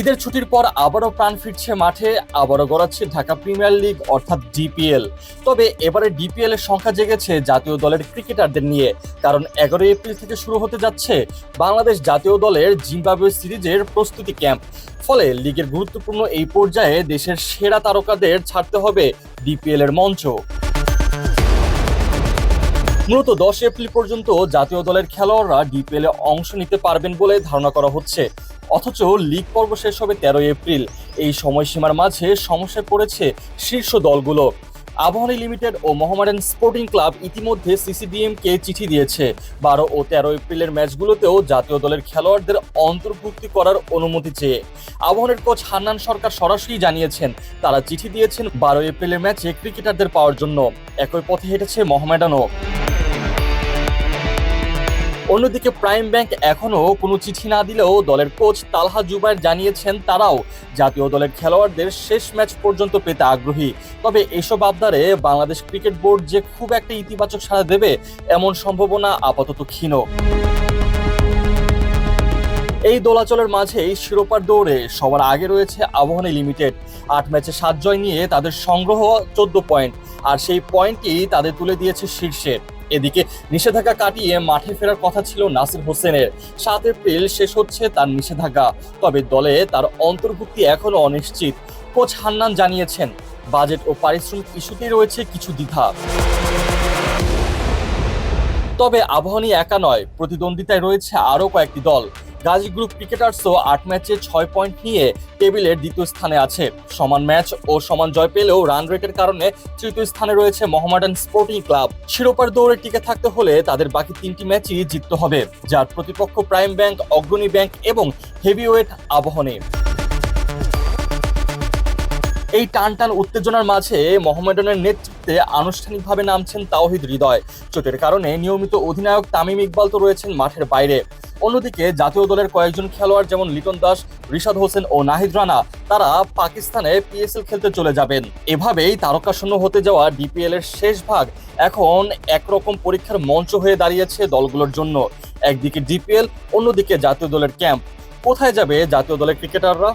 ঈদের ছুটির পর আবারও প্রাণ ফিরছে মাঠে, আবারও গড়াচ্ছে ঢাকা প্রিমিয়ার লিগ অর্থাৎ ডিপিএল। তবে এবারে ডিপিএল এর সংখ্যা জেগেছে জাতীয় দলের ক্রিকেটারদের নিয়ে, কারণ এগারোই এপ্রিল থেকে শুরু হতে যাচ্ছে বাংলাদেশ জাতীয় দলের জিম্বাবুয়ে সিরিজের প্রস্তুতি ক্যাম্প। ফলে লিগের গুরুত্বপূর্ণ এই পর্যায়ে দেশের সেরা তারকাদের ছাড়তে হবে ডিপিএল এর মঞ্চ। মূলত দশ এপ্রিল পর্যন্ত জাতীয় দলের খেলোয়াড়রা ডিপিএল এ অংশ নিতে পারবেন বলে ধারণা করা হচ্ছে। অথচ লিগ পর্ব শেষ হবে তেরোই এপ্রিল। এই সময়সীমার মাঝে সমস্যায় পড়েছে শীর্ষ দলগুলো। আবাহনী লিমিটেড ও মোহামেডান স্পোর্টিং ক্লাব ইতিমধ্যে সিসিডিএম কে চিঠি দিয়েছে। বারো ও তেরো এপ্রিলের ম্যাচগুলোতেও জাতীয় দলের খেলোয়াড়দের অন্তর্ভুক্তি করার অনুমতি চেয়ে। আবাহনের কোচ হান্নান সরকার সরাসরি জানিয়েছেন, তারা চিঠি দিয়েছেন বারো এপ্রিলের ম্যাচে ক্রিকেটারদের পাওয়ার জন্য। একই পথে হেঁটেছে মোহামেডানও। অন্যদিকে প্রাইম ব্যাংক এখনও কোনো চিঠি না দিলেও দলের কোচ তালহা জুবাইর জানিয়েছেন তারাও জাতীয় দলের খেলোয়াড়দের শেষ ম্যাচ পর্যন্ত পেতে আগ্রহী। তবে এসব আবদারে বাংলাদেশ ক্রিকেট বোর্ড যে খুব একটা ইতিবাচক সাড়া দেবে এমন সম্ভাবনা আপাতত ক্ষীণ। এই দোলাচলের মাঝেই শিরোপার দৌড়ে সবার আগে রয়েছে আবাহনী লিমিটেড। আট ম্যাচে সাত জয় নিয়ে তাদের সংগ্রহ চোদ্দ পয়েন্ট, আর সেই পয়েন্টই তাদের তুলে দিয়েছে শীর্ষে। এদিকে নিষেধাজ্ঞা কাটিয়ে মাঠে ফেরার কথা ছিল নাসির হোসেনের। সাত এপ্রিল শেষ হচ্ছে তার নিষেধাজ্ঞা, তবে দলে তার অন্তর্ভুক্তি এখনও অনিশ্চিত, কোচ হান্নান জানিয়েছেন। বাজেট ও পারিশ্রমিক ইস্যুতেই রয়েছে কিছু দ্বিধা। তবে আবাহনী একা নয়, প্রতিদ্বন্দ্বিতায় রয়েছে আরও কয়েকটি দল। গাজী গ্রুপ ক্রিকেটার্সও আট ম্যাচে ছয় পয়েন্ট নিয়ে টেবিলের দ্বিতীয় স্থানে আছে। সমান ম্যাচ ও সমান জয় পেলেও রান রেটের কারণে তৃতীয় স্থানে রয়েছে মোহামেডান স্পোর্টিং ক্লাব। শিরোপার দৌড়ে টিকে থাকতে হলে তাদের বাকি তিনটি ম্যাচই জিততে হবে, যার প্রতিপক্ষ প্রাইম ব্যাংক, অগ্রণী ব্যাংক এবং হেভিওয়েট আবাহনী। এই টান টান উত্তেজনার মাঝে মোহামেডানের নেতৃত্বে আনুষ্ঠানিকভাবে নামছেন তাওহিদ হৃদয়। চোটের কারণে নিয়মিত অধিনায়ক তামিম ইকবাল তো রয়েছেন মাঠের বাইরে। অন্যদিকে জাতীয় দলের কয়েকজন খেলোয়াড় যেমন লিটন দাস, রিশাদ হোসেন ও নাহিদ রানা, তারা পাকিস্তানে পিএসএল খেলতে চলে যাবেন। এভাবেই তারকাশূন্য হতে যাওয়া ডিপিএল এর শেষ ভাগ এখন একরকম পরীক্ষার মঞ্চ হয়ে দাঁড়িয়েছে দলগুলোর জন্য। একদিকে ডিপিএল, অন্যদিকে জাতীয় দলের ক্যাম্প। কোথায় যাবে জাতীয় দলের ক্রিকেটাররা?